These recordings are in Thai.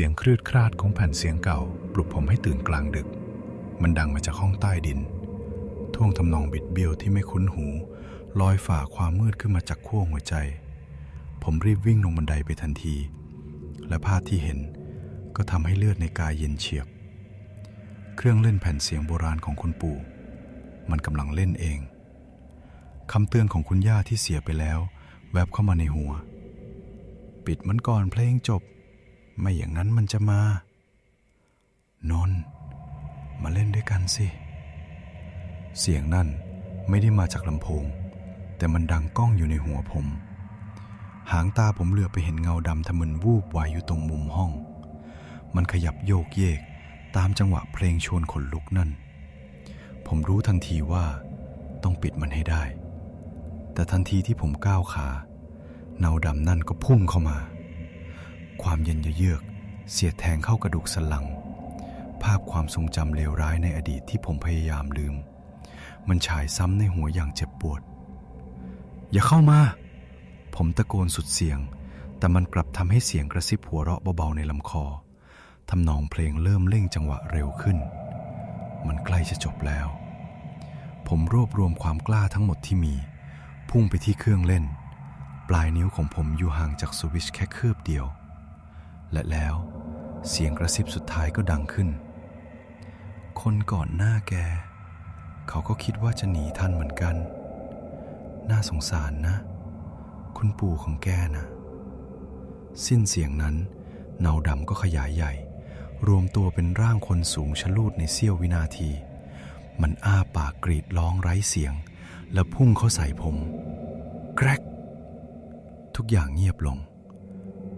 สียงครืดคราดของแผ่นเสียงเก่า ปลุกผมให้ตื่นกลางดึก มันดังมาจากห้องใต้ดิน ท่วงทำนองบิดเบี้ยวที่ไม่คุ้นหู ลอยฝ่าความมืดขึ้นมาจากขั้วหัวใจ ผมรีบวิ่งลงบันไดไปทันที และภาพที่เห็นก็ทำให้เลือดในกายเย็นเฉียบ เครื่องเล่นแผ่นเสียงโบราณของคุณปู่ มันกำลังเล่นเองคำเตือนของคุณย่าที่เสียไปแล้ว แวบเข้ามาในหัว ปิดมันก่อนเพลงจบ ไม่อย่างนั้นมันจะมา นน มาเล่นด้วยกันสิ เสียงนั่นไม่ได้มาจากลำโพง แต่มันดังก้องอยู่ในหัวผม หางตาผมเหลือไปเห็นเงาดำทะมึนวูบวายอยู่ตรงมุมห้อง มันขยับโยกเยกตามจังหวะเพลงชวนขนลุกนั่น ผมรู้ทันทีว่าต้องปิดมันให้ได้ แต่ทันทีที่ผมก้าวขา เงาดำนั่นก็พุ่งเข้ามา ความเย็นเยือก เสียดแทงเข้ากระดูกสันหลัง ภาพความทรงจำเลวร้ายในอดีตที่ผมพยายามลืม มันฉายซ้ำในหัวอย่างเจ็บปวด อย่าเข้ามา ผมตะโกนสุดเสียง แต่มันกลับทำให้เสียงกระซิบหัวเราะเบาๆในลำคอทำนองเพลงเริ่มเร่งจังหวะเร็วขึ้น มันใกล้จะจบแล้ว ผมรวบรวมความกล้าทั้งหมดที่มี พุ่งไปที่เครื่องเล่น ปลายนิ้วของผมอยู่ห่างจากสวิชแค่คืบเดียว และแล้วเสียงกระซิบสุดท้ายก็ดังขึ้น คนก่อนหน้าแก เขาก็คิดว่าจะหนีท่านเหมือนกัน น่าสงสารนะ คุณปู่ของแกนะ สิ้นเสียงนั้น เนาดำก็ขยายใหญ่ รวมตัวเป็นร่างคนสูงชะลูดในเสี้ยววินาที มันอ้าปากกรีดร้องไร้เสียง แล้วพุ่งเข้าใส่ผมแกรกทุกอย่างเงียบลง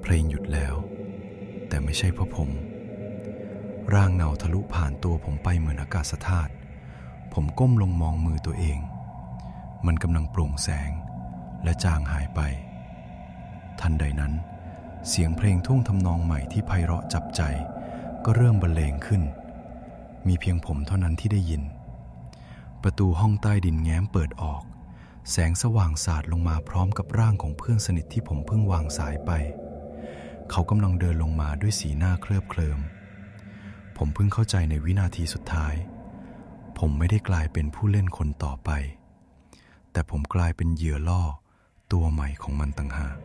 เพลงหยุดแล้ว แต่ไม่ใช่เพราะผม ร่างเงาทะลุผ่านตัวผมไปเหมือนอากาศธาตุผมก้มลงมองมือตัวเอง มันกำลังโปร่งแสง และจางหายไป ทันใดนั้น เสียงเพลงทุ่งทำนองใหม่ที่ไพเราะจับใจ ก็เริ่มบรรเลงขึ้น มีเพียงผมเท่านั้นที่ได้ยิน ประตูห้องใต้ดินแง้มเปิดออก แสงสว่างสาดลงมาพร้อมกับร่างของเพื่อนสนิทที่ผมเพิ่งวางสายไป เขากำลังเดินลงมาด้วยสีหน้าเคลือบเคลิม ผมเพิ่งเข้าใจในวินาทีสุดท้าย ผมไม่ได้กลายเป็นผู้เล่นคนต่อไป แต่ผมกลายเป็นเหยื่อล่อตัวใหม่ของมันต่างหาก